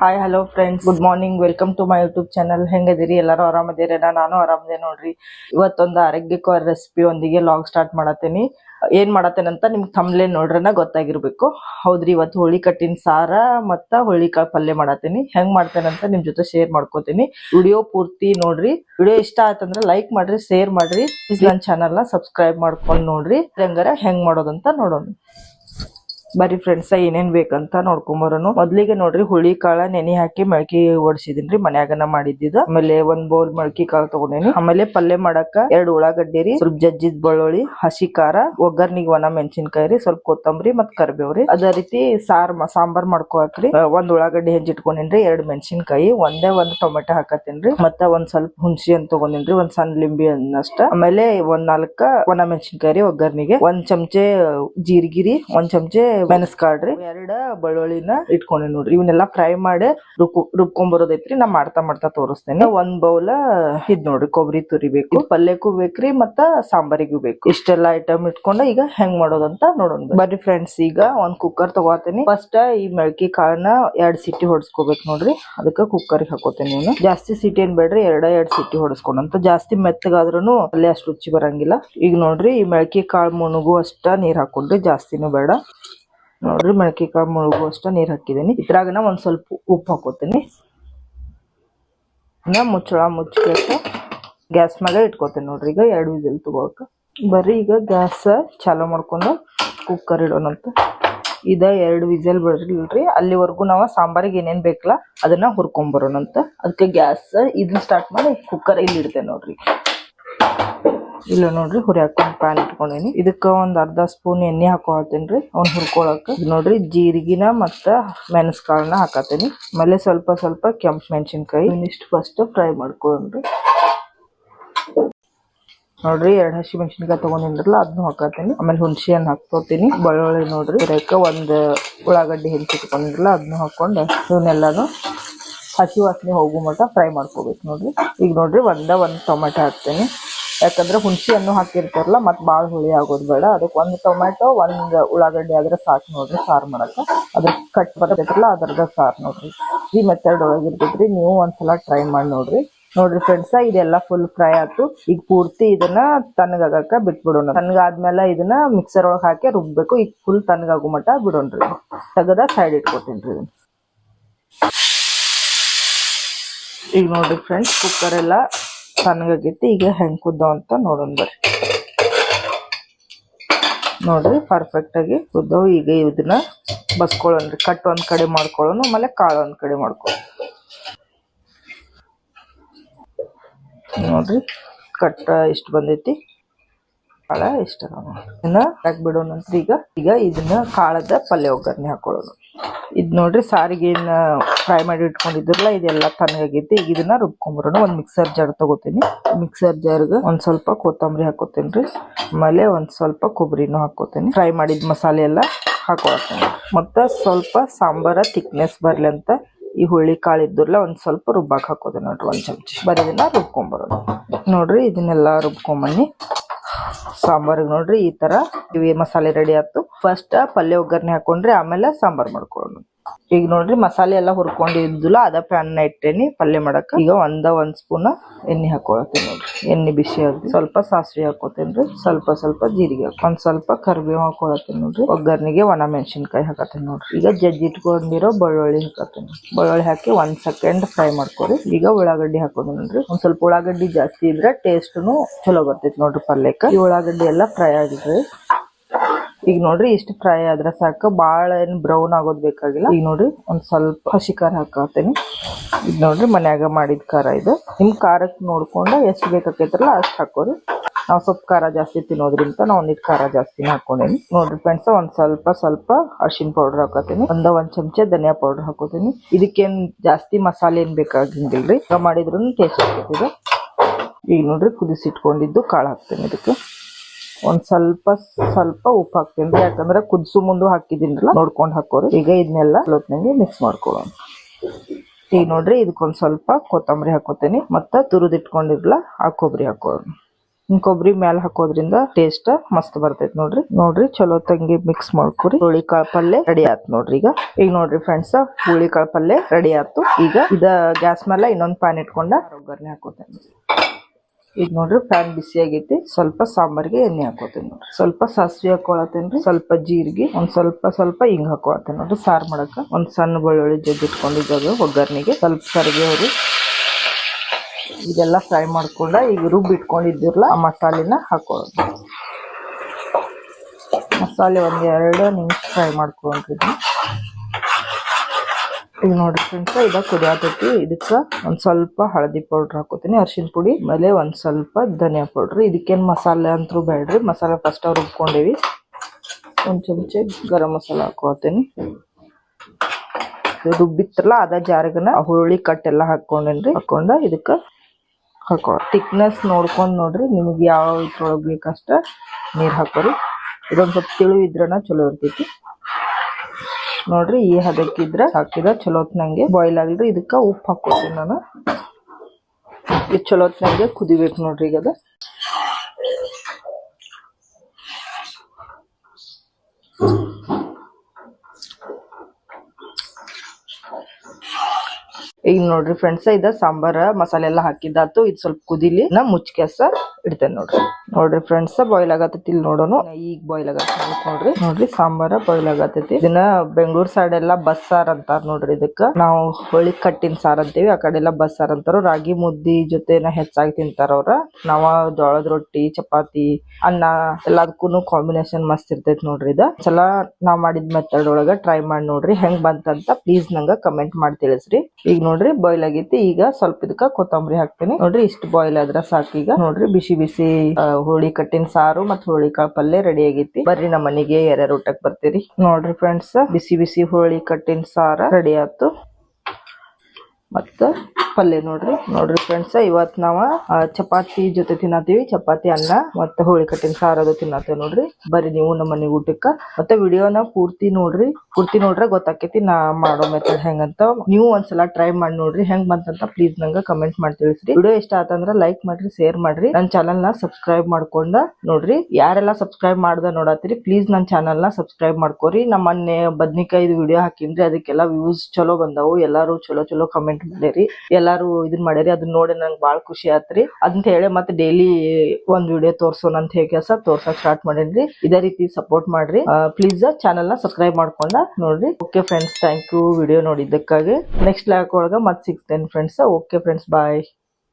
Hi hello friends good morning welcome to my YouTube channel ಹೆಂಗದಿರಿ ಎಲ್ಲರೂ ಆರಾಮದಿರೇನ ನಾನು ಆರಾಮದೆ ನೋಡ್ರಿ. ಇವತ್ತೊಂದು ಆರೋಗ್ಯಕರ ರೆಸಿಪಿ ಒಂದಿಗೆ ಲಾಗ್ ಸ್ಟಾರ್ಟ್ ಮಾಡತ್ತೇನಿ. ಏನ್ ಮಾಡತ್ತೇನಂತ ನಿಮ್ಗೆ ತಮ್ಲೆ ನೋಡ್ರನ ಗೊತ್ತಾಗಿರ್ಬೇಕು. ಹೌದ್ರಿ, ಇವತ್ತು ಹೋಳಿ ಕಟ್ಟಿನ ಸಾರ ಮತ್ತ ಹೋಳಿಕಾಳು ಪಲ್ಯ ಮಾಡತ್ತೇನಿ. ಹೆಂಗ್ ಮಾಡ್ತೇನಂತ ನಿಮ್ ಜೊತೆ ಶೇರ್ ಮಾಡ್ಕೋತೀನಿ. ವಿಡಿಯೋ ಪೂರ್ತಿ ನೋಡ್ರಿ. ವಿಡಿಯೋ ಇಷ್ಟ ಆಯ್ತಂದ್ರೆ ಲೈಕ್ ಮಾಡ್ರಿ ಶೇರ್ ಮಾಡ್ರಿ. ನನ್ನ ಚಾನಲ್ನ ಸಬ್ಸ್ಕ್ರೈಬ್ ಮಾಡ್ಕೊಂಡು ನೋಡ್ರಿ. ಹೆಂಗಾರ ಹೆಂಗ್ ಮಾಡೋದಂತ ನೋಡೋಣ. ಬರೀ ಫ್ರೆಂಡ್ಸ್ ಏನೇನ್ ಬೇಕಂತ ನೋಡ್ಕೊಂಬರೋನು. ಮೊದ್ಲಿಗೆ ನೋಡ್ರಿ ಹುಳಿ ಕಾಳ ನೆನೆ ಹಾಕಿ ಮೊಳಕೆ ರೀ ಮನ್ಯಾಗನ ಮಾಡಿದ್ದಿದ್. ಆಮೇಲೆ ಒಂದ್ ಬೌಲ್ ಮೊಳಕೆ ಕಾಳು ತಗೊಂಡೇನಿ. ಆಮೇಲೆ ಪಲ್ಯ ಮಾಡಾಕ ಎರಡು ಉಳ್ಳಾಗಡ್ಡಿ ರೀ ಸ್ವಲ್ಪ ಜಜ್ಜಿದ್ ಬೆಳ್ಳುಳ್ಳಿ ಹಸಿ ಖಾರ ಒಗ್ಗರ್ನಿಗೆ ಒಣ ಮೆಣಸಿನ್ಕಾಯಿ ರೀ ಸ್ವಲ್ಪ ಕೊತ್ತಂಬರಿ ಮತ್ ಕರಿಬೇವ್ ರೀ. ಅದೇ ರೀತಿ ಸಾರ್ ಸಾಂಬಾರ್ ಮಾಡ್ಕೊಳಕ್ರಿ ಆ, ಒಂದ್ ಉಳ್ಳಾಗಡ್ಡಿ ಹೆಂಚಿಟ್ಕೊಂಡಿನ್ರಿ ಎರಡ್ ಮೆಣಸಿನ್ಕಾಯಿ ಒಂದೇ ಒಂದ್ ಟೊಮೆಟೊ ಹಾಕತ್ತೇನ್ರಿ ಮತ್ತ ಒಂದ್ ಸ್ವಲ್ಪ ಹುಣಸಿ ಅಂತ ತಗೊಂಡೇನ್ರಿ ಒಂದ್ ಸಣ್ಣ ಲಿಂಬಿ ಅನ್ನಷ್ಟ ಆಮೇಲೆ ಒಂದ್ ನಾಲ್ಕ ಒಣ ಮೆಣಸಿನ್ಕಾಯಿ ರೀ ಒಗ್ಗರ್ನಿಗೆ ಒಂದ್ ಚಮಚೆ ಜೀರಿಗಿರಿ ಒಂದ್ ಚಮಚೆ ಮೆಣಸ್ಕಾಳ್ರಿ. ಎರಡ ಬೆಳ್ಳುಳ್ಳಿನ ಇಟ್ಕೊಂಡೆ ನೋಡ್ರಿ. ಇವನ್ನೆಲ್ಲಾ ಫ್ರೈ ಮಾಡಿ ರುಬ್ ರುಬ್ಕೊಂಡ್ ಬರೋದೈತ್ರಿ ನಾ ಮಾಡ್ತಾ ಮಾಡ್ತಾ ತೋರಿಸ್ತೇನೆ. ಒಂದ್ ಬೌಲ ಇದ್ ನೋಡ್ರಿ ಕೊಬ್ಬರಿ ತುರಿಬೇಕು ಬೇಕು. ಪಲ್ಯಕ್ಕೂ ಬೇಕ್ರಿ ಮತ್ತ ಸಾಂಬಾರಿಗೂ ಬೇಕು. ಇಷ್ಟೆಲ್ಲಾ ಐಟಮ್ ಇಟ್ಕೊಂಡ ಈಗ ಹೆಂಗ್ ಮಾಡೋದಂತ ನೋಡೋಣ ಬರ್ರಿ ಫ್ರೆಂಡ್ಸ್ ಈಗ ಒಂದ್ ಕುಕ್ಕರ್ ತಗೋತೀನಿ. ಫಸ್ಟ್ ಈ ಮೆಳಕಿ ಕಾಳನ್ನ ಎರಡ್ ಸಿಟಿ ಹೊಡ್ಸ್ಕೋಬೇಕು ನೋಡ್ರಿ. ಅದಕ್ಕೆ ಕುಕ್ಕರ್ ಹಾಕೋತೇನೆ ನಾನು. ಜಾಸ್ತಿ ಸಿಟಿ ಏನ್ ಬೇಡ್ರಿ ಎರಡ ಎರಡ್ ಸಿಟಿ ಹೊಡ್ಸ್ಕೊಂಡಂತ ಜಾಸ್ತಿ ಮೆತ್ತಗಾದ್ರೂ ಅಲ್ಲೇ ಅಷ್ಟು ರುಚಿ ಬರಂಗಿಲ್ಲ. ಈಗ ನೋಡ್ರಿ ಈ ಮೆಳಕಿ ಕಾಳು ಮುಣಗು ಅಷ್ಟ ನೀರ್ ಹಾಕೊಂಡ್ರಿ ಜಾಸ್ತಿನೂ ಬೇಡ. ನೋಡ್ರಿ ಮೊಳಕೆ ಕಾಳು ಮುಳುಗುವಷ್ಟ ನೀರ್ ಹಾಕಿದೀನಿ. ಇದ್ರಾಗನ ಒಂದ್ ಸ್ವಲ್ಪ ಉಪ್ಪು ಹಾಕೋತೀನಿ. ಇನ್ನ ಮುಚ್ಚಳ ಮುಚ್ಚಿಕ ಗ್ಯಾಸ್ ಮೇಲೆ ಇಟ್ಕೋತೀನಿ ನೋಡ್ರಿ, ಈಗ ಎರಡು ವಿಸಿಲ್ ತಗೋಕ ಬರ್ರಿ, ಈಗ ಗ್ಯಾಸ್ ಚಾಲೋ ಮಾಡ್ಕೊಂಡು ಕುಕ್ಕರ್ ಇಡೋಣಂತ. ಇದ ಎರಡು ವಿಸಲ್ ಬಿಡ್ರಿ ಅಲ್ಲಿವರೆಗೂ ನಾವು ಸಾಂಬಾರಿಗೆ ಏನೇನ್ ಬೇಕಲ್ಲ ಅದನ್ನ ಹುರ್ಕೊಂಬರೋಣಂತ ಅದಕ್ಕೆ ಗ್ಯಾಸ್ ಇದನ್ನ ಸ್ಟಾರ್ಟ್ ಮಾಡಿ ಕುಕ್ಕರ್ ಇಲ್ಲಿ ಇಡ್ತೇನೆ ನೋಡ್ರಿ. ಇಲ್ಲ ನೋಡ್ರಿ, ಹುರಿ ಹಾಕೊಂಡ್ ಪ್ಯಾನ್ ಇಟ್ಕೊಂಡೇನಿ. ಇದಕ್ಕ ಒಂದ್ ಅರ್ಧ ಸ್ಪೂನ್ ಎಣ್ಣೆ ಹಾಕೊಳತೇನ್ರಿ ಅವ್ನ ಹುರ್ಕೊಳಕ್. ನೋಡ್ರಿ, ಜೀರಿಗಿನ ಮತ್ತ ಮೆಣಸ್ ಕಾಳನ್ನ ಹಾಕತೇನಿ ಆಮೇಲೆ ಸ್ವಲ್ಪ ಸ್ವಲ್ಪ ಕೆಂಪ್ ಮೆಣಸಿನ್ಕಾಯಿ. ಇನ್ನಿಷ್ಟು ಫಸ್ಟ್ ಫ್ರೈ ಮಾಡ್ಕೊಂಡ್ರಿ ನೋಡ್ರಿ, ಎರಡ್ ಹಸಿ ಮೆಣಸಿನ್ಕಾಯಿ ತಗೊಂಡಿದ್ರಲ್ಲ ಅದನ್ನು ಹಾಕತೀನಿ ಆಮೇಲೆ ಹುಣಸೆ ಹಣ್ಣು ಹಾಕ್ಕೋತೀನಿ. ಬೆಳ್ಳುಳ್ಳಿ ನೋಡ್ರಿ. ಇದಕ್ಕೆ ಒಂದ್ ಉಳ್ಳಾಗಡ್ಡಿ ಹೆಂಚಿ ಇಟ್ಕೊಂಡಿರಲ್ಲ ಅದನ್ನು ಹಾಕೊಂಡು ಇವನ್ನೆಲ್ಲಾನು ಹಸಿ ವಾಸನೆ ಹೋಗೋ ಮಟ್ಟ ಫ್ರೈ ಮಾಡ್ಕೋಬೇಕು ನೋಡ್ರಿ. ಈಗ ನೋಡ್ರಿ, ಒಂದ ಒಂದ್ ಟೊಮೆಟೊ ಹಾಕ್ತೇನೆ. ಯಾಕಂದ್ರೆ ಹುಣಸೆ ಹಣ್ಣು ಹಾಕಿರ್ತಾರಲ್ಲ, ಮತ್ತೆ ಭಾಳ ಹುಳಿ ಆಗೋದು ಬೇಡ. ಅದಕ್ಕೆ ಒಂದು ಟೊಮೆಟೊ ಒಂದು ಉಳ್ಳಾಗಡ್ಡಿ ಆದ್ರೆ ಸಾಕು ನೋಡ್ರಿ, ಸಾರು ಮಾಡಕ ಅದ್ರ ಕಟ್ ಬರ್ತೈತ್ರಲ್ಲ ಅದ್ರದ ಸಾರು ನೋಡ್ರಿ. ಈ ಮೆಥಡ್ ಒಳಗಿರ್ತೈತ್ರಿ ನೀವು ಒಂದ್ಸಲ ಟ್ರೈ ಮಾಡಿ ನೋಡ್ರಿ. ನೋಡ್ರಿ ಫ್ರೆಂಡ್ಸ್ ಇದೆಲ್ಲ ಫುಲ್ ಫ್ರೈ ಆಯ್ತು ಈಗ ಪೂರ್ತಿ ಇದನ್ನ ತಣ್ಣಗಾಗಕ್ಕೆ ಬಿಟ್ಬಿಡೋಣ. ತಣ್ಣಗಾದ್ಮೇಲೆ ಇದನ್ನ ಮಿಕ್ಸರ್ ಒಳಗೆ ಹಾಕಿ ರುಬ್ಬೇಕು. ಈಗ ಫುಲ್ ತಣ್ಣಗಾಗೋ ಮಟ್ಟ ಬಿಡೋಣ್ರಿ. ತೆಗದ ಸೈಡ್ ಇಟ್ಕೊತೀನಿ ಈಗ ನೋಡ್ರಿ ಫ್ರೆಂಡ್ಸ್ ಕುಕ್ಕರ್ ಎಲ್ಲ ತಣ್ಣಗಾಗೈತಿ ಈಗ ಹೆಂಗ್ ಕುದ್ದಾವ ಅಂತ ನೋಡೋಣ ಬರ್ರಿ. ನೋಡ್ರಿ ಪರ್ಫೆಕ್ಟ್ ಆಗಿ ಕುದ್ದವು ಈಗ ಇದನ್ನ ಬಸ್ಕೊಳ್ಳೋಣ್ರಿ ಕಟ್ ಒಂದ್ ಕಡೆ ಮಾಡ್ಕೊಳ್ಳೋಣ ಆಮೇಲೆ ಕಾಳು ಒಂದ್ ಕಡೆ ಮಾಡ್ಕೊಳ್ಳೋಣ ನೋಡ್ರಿ, ಕಟ್ಟ ಇಷ್ಟ ಬಂದೈತಿ? ಕಾಳ ಇಷ್ಟ ಹಾಕಿ ಬಿಡೋಣ ಅಂತ. ಈಗ ಈಗ ಇದನ್ನ ಕಾಳದ ಪಲ್ಯ ಒಗ್ಗರಣೆ ಹಾಕೊಳ್ಳೋದು ಇದ್ ನೋಡ್ರಿ ಸಾರಿಗೆ ಫ್ರೈ ಮಾಡಿ ಇಟ್ಕೊಂಡಿದ್ರಲ್ಲ, ಇದೆಲ್ಲ ತಣ್ಣಗಾಗೈತಿ ಈಗ ಇದನ್ನ ರುಬ್ಕೊಂಬರೋಣ ಒಂದ್ ಮಿಕ್ಸರ್ ಜಾರ್ ತಗೋತೀನಿ. ಮಿಕ್ಸರ್ ಜಾರ್ಗೆ ಒಂದ್ ಸ್ವಲ್ಪ ಕೊತ್ತಂಬರಿ ಹಾಕೋತೇನ್ರಿ ಆಮೇಲೆ ಒಂದ್ ಸ್ವಲ್ಪ ಕೊಬ್ಬರಿನೂ ಹಾಕೋತೀನಿ. ಫ್ರೈ ಮಾಡಿದ ಮಸಾಲೆ ಎಲ್ಲ ಹಾಕೊಳತ್ತೀನಿ ಮತ್ತ ಸ್ವಲ್ಪ ಸಾಂಬಾರ ಥಿಕ್ನೆಸ್ ಬರಲಿ ಅಂತ ಈ ಹುಳಿ ಕಾಳು ಇದ್ರಲ್ಲ ಒಂದ್ ಸ್ವಲ್ಪ ರುಬ್ಬಾಕ್ ಹಾಕೋದೆ ನೋಡ್ರಿ ಒಂದ್ ಚಮಚ. ಬರೀ ಇದನ್ನ ರುಬ್ಕೊಂಬರೋದು ನೋಡ್ರಿ ಇದನ್ನೆಲ್ಲ ರುಬ್ಕೊಂಬನ್ನಿ ಸಾಂಬಾರಿಗೆ ನೋಡ್ರಿ ಈ ತರ ಮಸಾಲೆ ರೆಡಿ ಆಯ್ತು. ಫಸ್ಟ್ ಪಲ್ಯ ಒಗ್ಗರಣೆ ಹಾಕೊಂಡ್ರಿ ಆಮೇಲೆ ಸಾಂಬಾರ್ ಮಾಡ್ಕೊಳ್ಳೋಣ. ಈಗ ನೋಡ್ರಿ ಮಸಾಲೆ ಎಲ್ಲ ಹುರ್ಕೊಂಡಿದ್ದಿಲ್ಲ ಅದ ಪ್ಯಾನ್ ಇಟ್ಟೇನಿ, ಪಲ್ಯ ಮಾಡಕ. ಈಗ ಒಂದ, ಒಂದ್ ಸ್ಪೂನ್ ಎಣ್ಣೆ ಹಾಕೊಳತ್ತೀನಿ ನೋಡ್ರಿ. ಎಣ್ಣೆ ಬಿಸಿ ಆಗಿ ಸ್ವಲ್ಪ ಸಾಸಿವೆ ಹಾಕೋತೇನ್ರಿ ಸ್ವಲ್ಪ ಸ್ವಲ್ಪ ಜೀರಿಗೆ ಹಾಕಿ ಒಂದ್ ಸ್ವಲ್ಪ ಕರ್ಬೇವು ಹಾಕೊಳತೇನೆ ನೋಡ್ರಿ. ಒಗ್ಗರ್ನಿಗೆ ಒಣ ಮೆಣಸಿನ್ಕಾಯಿ ಹಾಕತ್ತೀನಿ ನೋಡ್ರಿ. ಈಗ ಜಜ್ಜಿ ಇಟ್ಕೊಂಡಿರೋ ಬೆಳ್ಳುಳ್ಳಿ ಹಾಕತ್ತೀನಿ ಬೆಳ್ಳುಳ್ಳಿ ಹಾಕಿ ಒಂದ್ ಸೆಕೆಂಡ್ ಫ್ರೈ ಮಾಡ್ಕೊರಿ. ಈಗ ಉಳ್ಳಾಗಡ್ಡಿ ಹಾಕೋದು ನೋಡ್ರಿ. ಒಂದ್ ಸ್ವಲ್ಪ ಉಳ್ಳಾಗಡ್ಡಿ ಜಾಸ್ತಿ ಇದ್ರೆ ಟೇಸ್ಟ್ನು ಚಲೋ ಬರ್ತೈತಿ ನೋಡ್ರಿ ಪಲ್ಯಕ್ಕ. ಈ ಉಳ್ಳಾಗಡ್ಡಿ ಎಲ್ಲ ಫ್ರೈ ಆಗಿದ್ರಿ ಈಗ ನೋಡ್ರಿ ಇಷ್ಟು ಫ್ರೈ ಆದ್ರೆ ಸಾಕು. ಬಾಳ ಏನ್ ಬ್ರೌನ್ ಆಗೋದ್ ಬೇಕಾಗಿಲ್ಲ. ಈಗ ನೋಡ್ರಿ ಒಂದ್ ಸ್ವಲ್ಪ ಹಸಿ ಖಾರ ಹಾಕತೇನಿ ಈಗ ನೋಡ್ರಿ ಮನ್ಯಾಗ ಮಾಡಿದ ಖಾರ ಇದು. ನಿಮ್ ಖಾರಕ್ಕೆ ನೋಡ್ಕೊಂಡು ಎಷ್ಟು ಬೇಕಾಕೈತ್ರಲ್ಲ ಅಷ್ಟು ಹಾಕೋರಿ. ನಾವ್ ಸ್ವಲ್ಪ ಖಾರ ಜಾಸ್ತಿ ತಿನ್ನೋದ್ರಿಂದ ನಾವ್ ಒಂದಿಟ್ಟು ಖಾರ ಜಾಸ್ತಿನೇ ಹಾಕೊಂಡೇನಿ. ನೋಡ್ರಿ ಫ್ರೆಂಡ್ಸ್ ಒಂದ್ ಸ್ವಲ್ಪ ಸ್ವಲ್ಪ ಅರ್ಶಿನ ಪೌಡರ್ ಹಾಕತೀನಿ ಒಂದ ಒಂದ್ ಚಮಚ ಧನಿಯಾ ಪೌಡರ್ ಹಾಕೋತೀನಿ. ಇದಕ್ಕೇನ್ ಜಾಸ್ತಿ ಮಸಾಲೆ ಏನ್ ಬೇಕಾಗಿಂಗಿಲ್ರಿ ಈಗ ಮಾಡಿದ್ರು ಟೇಸ್ಟ್ ಆಗ್ತದೆ. ಈಗ ನೋಡ್ರಿ ಕುದಿಸಿಟ್ಕೊಂಡಿದ್ದು ಕಾಳು ಹಾಕ್ತೇನೆ ಇದಕ್ಕೆ. ಒಂದ್ ಸ್ವಲ್ಪ ಸ್ವಲ್ಪ ಉಪ್ಪು ಹಾಕ್ತೀನಿ ಯಾಕಂದ್ರೆ ಕುದಿಸು ಮುಂದೆ ಹಾಕಿದಿನಲ್ಲ ನೋಡ್ಕೊಂಡ್ ಹಾಕೋರಿ. ಈಗ ಇದನ್ನೆಲ್ಲ ಲೋತ್ನಾಗೆ ಮಿಕ್ಸ್ ಮಾಡ್ಕೊಳ್ಳೋಣ. ಈಗ ನೋಡ್ರಿ, ಇದಕ್ಕೊಂದ್ ಸ್ವಲ್ಪ ಕೊತ್ತಂಬರಿ ಹಾಕೋತೀನಿ. ಮತ್ತ ತುರಿದಿಟ್ಕೊಂಡಿರ್ಲ ಆ ಕೊಬ್ಬರಿ ಹಾಕೋಣ ಕೊಬ್ಬರಿ ಮ್ಯಾಲ ಹಾಕೋದ್ರಿಂದ ಟೇಸ್ಟ್ ಮಸ್ತ್ ಬರ್ತೈತಿ ನೋಡ್ರಿ. ನೋಡ್ರಿ, ಚಲೋ ತಂಗಿ ಮಿಕ್ಸ್ ಮಾಡ್ಕೊರಿ. ಹುಳಿ ಕಾಳ ಪಲ್ಯ ರೆಡಿ ಆತ್ ನೋಡ್ರಿ ಈಗ. ಈಗ ನೋಡ್ರಿ ಫ್ರೆಂಡ್ಸ್ ಹುಳಿ ಕಾಳ ಪಲ್ಯ ರೆಡಿ ಆತು. ಈಗ ಇದ ಗ್ಯಾಸ್ ಮೇಲೆ ಇನ್ನೊಂದ್ ಪ್ಯಾನ್ ಇಟ್ಕೊಂಡ ಒಗ್ಗರಣೆ ಹಾಕೋತೇನೆ. ಈಗ ನೋಡ್ರಿ ಪ್ಯಾನ್ ಬಿಸಿ ಆಗೈತಿ. ಸ್ವಲ್ಪ ಸಾಂಬಾರ್ಗೆ ಎಣ್ಣೆ ಹಾಕೋತೀನಿ ನೋಡ್ರಿ. ಸ್ವಲ್ಪ ಸಾಸಿವೆ ಹಾಕೊಳತೇನ್ರಿ ಸ್ವಲ್ಪ ಜೀರಿಗೆ, ಒಂದ್ ಸ್ವಲ್ಪ ಸ್ವಲ್ಪ ಹಿಂಗ್ ಹಾಕೊಳತೇನೆ ನೋಡ್ರಿ. ಸಾರ್ ಮಾಡಕ. ಒಂದ್ ಸಣ್ಣ ಬೆಳ್ಳುಳ್ಳಿ ಜಜ್ಜಿಟ್ಕೊಂಡಿದ್ದಾಗ ಒಗ್ಗರಣೆಗೆ. ಸ್ವಲ್ಪ ಸ್ವಲ್ಪ ಅವ್ರಿ ಇದೆಲ್ಲ ಫ್ರೈ ಮಾಡ್ಕೊಂಡ ಈಗ ರುಬ್ಬಿ ಇಟ್ಕೊಂಡಿದ್ದಿರಲ್ಲ ಆ ಮಸಾಲಿನ ಹಾಕೊಳ್ಳೋದು. ಮಸಾಲೆ ಒಂದ್ ಎರಡು ನಿಮಿಷ ಫ್ರೈ ಮಾಡ್ಕೊಂಡ್ರಿ. ಈಗ ನೋಡ್ರಿ ಫ್ರೆಂಡ್ಸ್ ಇದ ಕುದಿಯಾತೈತಿ ಇದಕ್ಕ ಒಂದ್ ಸ್ವಲ್ಪ ಹಳದಿ ಪೌಡರ್ ಹಾಕೋತೀನಿ. ಅರ್ಶಿನ ಪುಡಿ, ಆಮೇಲೆ ಒಂದ್ ಸ್ವಲ್ಪ ಧನಿಯಾ ಪೌಡ್ರ್ ಇದಕ್ಕೇನ್ ಮಸಾಲೆ ಅಂತೂ ಬೇಡ್ರಿ. ಮಸಾಲೆ ಫಸ್ಟ್ ಅವ್ರು ರುಬ್ಕೊಂಡೇವಿ. ಒಂದ್ ಚಮಚ ಗರಂ ಮಸಾಲ ಹಾಕೋತೀನಿ. ರುಬ್ಬಿತ್ತಲ್ಲ, ಅದ ಜಾರಿಗನ ಹುರುಳಿ ಕಟ್ಟೆಲ್ಲ ಹಾಕೊಂಡೇನ್ರಿ ಹಾಕೊಂಡ ಇದಕ್ಕ ಹಾಕೋ. ಥಿಕ್ನೆಸ್ ನೋಡ್ಕೊಂಡ್ ನೋಡ್ರಿ, ನಿಮ್ಗೆ ಯಾವ ಇದ್ರೊಳಗೆ ಬೇಕಷ್ಟ ನೀರ್ ಹಾಕೋರಿ. ಇದೊಂದ್ ಸ್ವಲ್ಪ ತಿಳು ಇದ್ರನ ಚಲೋ ಇರ್ತೈತಿ. ನೋಡ್ರಿ, ಈ ಹದಕ್ಕಿದ್ರ ಹಾಕಿದ ಚಲೋತ್ನಂಗೆ ಬಾಯ್ಲ್ ಆಗ್ಲಿ ಇದಕ್ಕ ಉಪ್ಪು ಹಾಕೋತೀನಿ ನಾನು. ಇದು ಚಲೋತ್ನಂಗೆ ಕುದಿಬೇಕು ನೋಡ್ರಿ ಈಗ ಅದ. ಈಗ ನೋಡ್ರಿ ಫ್ರೆಂಡ್ಸ್ ಇದ ಸಾಂಬಾರ, ಮಸಾಲೆ ಎಲ್ಲ ಹಾಕಿದ್ದಾತು. ಇದು ಸ್ವಲ್ಪ ಕುದಿಲಿ, ನಾ ಮುಚ್ಕೆಸ ಇಡ್ತೇನೆ ನೋಡ್ರಿ. ನೋಡ್ರಿ ಫ್ರೆಂಡ್ಸ್ ಬಾಯ್ಲ್ ಆಗತೈತಿ ಇಲ್ಲಿ ನೋಡೋನು. ಈಗ ಬಾಯ್ಲ್ ಆಗತ್ತ ನೋಡ್ರಿ. ನೋಡ್ರಿ, ಸಾಂಬಾರ ಬಾಯ್ಲ್ ಆಗತೈತಿ. ಇದನ್ನ ಬೆಂಗಳೂರು ಸೈಡ್ ಎಲ್ಲ ಬಸ್ಸಾರ್ ಅಂತಾರ ನೋಡ್ರಿ ಇದಕ್ಕ. ನಾವು ಹೊಳಿ ಕಟ್ಟಿನ ಸಾರ್ ಅಂತೀವಿ, ಆ ಕಡೆ ಎಲ್ಲ ಬಸ್ಸಾರ್ ಅಂತಾರ. ರಾಗಿ ಮುದ್ದಿ ಜೊತೆನ ಹೆಚ್ಚಾಗಿ ತಿಂತಾರ ಅವ್ರ. ನಾವ ಜೋಳದ ರೊಟ್ಟಿ, ಚಪಾತಿ, ಅನ್ನ ಎಲ್ಲದಕ್ಕೂ ಕಾಂಬಿನೇಷನ್ ಮಸ್ತ್ ಇರ್ತೈತಿ ನೋಡ್ರಿ ಇದ. ಚಲ ನಾವ್ ಮಾಡಿದ ಮೆಥಡ್ ಒಳಗ ಟ್ರೈ ಮಾಡಿ ನೋಡ್ರಿ. ಹೆಂಗ್ ಬಂತಂತ ಪ್ಲೀಸ್ ನಂಗ ಕಮೆಂಟ್ ಮಾಡಿ ತಿಳಿಸ್ರಿ. ಈಗ ನೋಡ್ರಿ ಬಾಯ್ಲ್ ಆಗೈತಿ. ಈಗ ಸ್ವಲ್ಪ ಇದಕ್ಕ ಕೊತ್ತಂಬರಿ ಹಾಕ್ತೀನಿ. ನೋಡ್ರಿ, ಇಷ್ಟು ಬಾಯ್ಲ್ ಆದ್ರ ಸಾಕು ಈಗ. ನೋಡ್ರಿ, ಬಿಸಿ ಬಿಸಿ ಹೋಳಿ ಕಟ್ಟಿನ ಸಾರು ಮತ್ತ್ ಹೋಳಿ ಕಾಳು ಪಲ್ಯ ರೆಡಿ ಆಗೈತಿ. ಬರ್ರಿ ನಮ್ಮ ಮನೆಗೆ ಯಾರ್ಯಾರು ಊಟಕ್ ಬರ್ತೀರಿ. ನೋಡ್ರಿ ಫ್ರೆಂಡ್ಸ್ ಬಿಸಿ ಬಿಸಿ ಹೋಳಿ ಕಟ್ಟಿನ ಸಾರ ರೆಡಿ ಆಯ್ತು. ಮತ್ತ ಪಲ್ಯ ನೋಡ್ರಿ. ನೋಡ್ರಿ ಫ್ರೆಂಡ್ಸ್ ಇವತ್ ನಾವ ಚಪಾತಿ ಜೊತೆ ತಿನ್ನತೀವಿ ಚಪಾತಿ ಅನ್ನ ಮತ್ತೆ ಹೋಳಿ ಕಟ್ಟಿನ ಸಾರು ಅದು ತಿನ್ನತ್ತೇವ್ ನೋಡ್ರಿ. ಬರೀ ನೀವು ನಮ್ಮ ಮನೆ ಊಟಕ್ಕ. ಮತ್ತೆ ವಿಡಿಯೋನ ಪೂರ್ತಿ ನೋಡ್ರಿ. ಪೂರ್ತಿ ನೋಡ್ರೆ ಗೊತ್ತಾಕೇತಿ ನಾ ಮಾಡೋ ಮೆಥಡ್ ಹೆಂಗಂತ. ನೀವು ಒಂದ್ಸಲ ಟ್ರೈ ಮಾಡಿ ನೋಡ್ರಿ. ಹೆಂಗ್ ಬಂತಂತ ಪ್ಲೀಸ್ ನಂಗ ಕಮೆಂಟ್ ಮಾಡಿ ತಿಳಿಸ್ರಿ. ವಿಡಿಯೋ ಇಷ್ಟ ಆತಂದ್ರ ಲೈಕ್ ಮಾಡ್ರಿ ಶೇರ್ ಮಾಡ್ರಿ. ನನ್ನ ಚಾನಲ್ನ ಸಬ್ಸ್ಕ್ರೈಬ್ ಮಾಡ್ಕೊಂಡ ನೋಡ್ರಿ. ಯಾರೆಲ್ಲ ಸಬ್ಸ್ಕ್ರೈಬ್ ಮಾಡ್ದ ನೋಡತ್ತೀರಿ ಪ್ಲೀಸ್ ನನ್ನ ಚಾನಲ್ನ ಸಬ್ಸ್ಕ್ರೈಬ್ ಮಾಡ್ಕೋರಿ. ನಮ್ಮ ಮೊನ್ನೆ ಬದ್ನಿಕಾಯಿ ವಿಡಿಯೋ ಹಾಕಿನ್ರಿ. ಅದಕ್ಕೆಲ್ಲ ವ್ಯೂಸ್ ಚಲೋ ಬಂದವು. ಎಲ್ಲಾರು ಚಲೋ ಚಲೋ ಕಮೆಂಟ್ ಮಾಡಿರಿ. ಎಲ್ಲಾರು ಇದನ್ ಮಾಡ್ಯಾರಿ ಅದನ್ನ ನೋಡಿ ನಂಗೆ ಬಾಳ ಖುಷಿ ಆತ್ರಿ. ಅಂತ ಹೇಳಿ ಮತ್ತೆ ಡೈಲಿ ಒಂದ್ ವಿಡಿಯೋ ತೋರ್ಸೋಣ ಅಂತ ಹೇಳಿ ಕೆಲಸ ತೋರ್ಸಕ್ ಸ್ಟಾರ್ಟ್ ಮಾಡೇನ್ರಿ. ಇದೇ ರೀತಿ ಸಪೋರ್ಟ್ ಮಾಡ್ರಿ. ಪ್ಲೀಸ್ ಚಾನಲ್ನ ಸಬ್ಸ್ಕ್ರೈಬ್ ಮಾಡ್ಕೊಂಡ ನೋಡ್ರಿ. Okay friends thank you video ನೋಡಿದ್ದಕ್ಕಾಗಿ. Next ಲ್ಯಾಕ್ ಒಳಗ ಮತ್ತೆ ಸಿಗ್ತೇನೆ ಫ್ರೆಂಡ್ಸ್ ಓಕೆ ಫ್ರೆಂಡ್ಸ್ ಬಾಯ್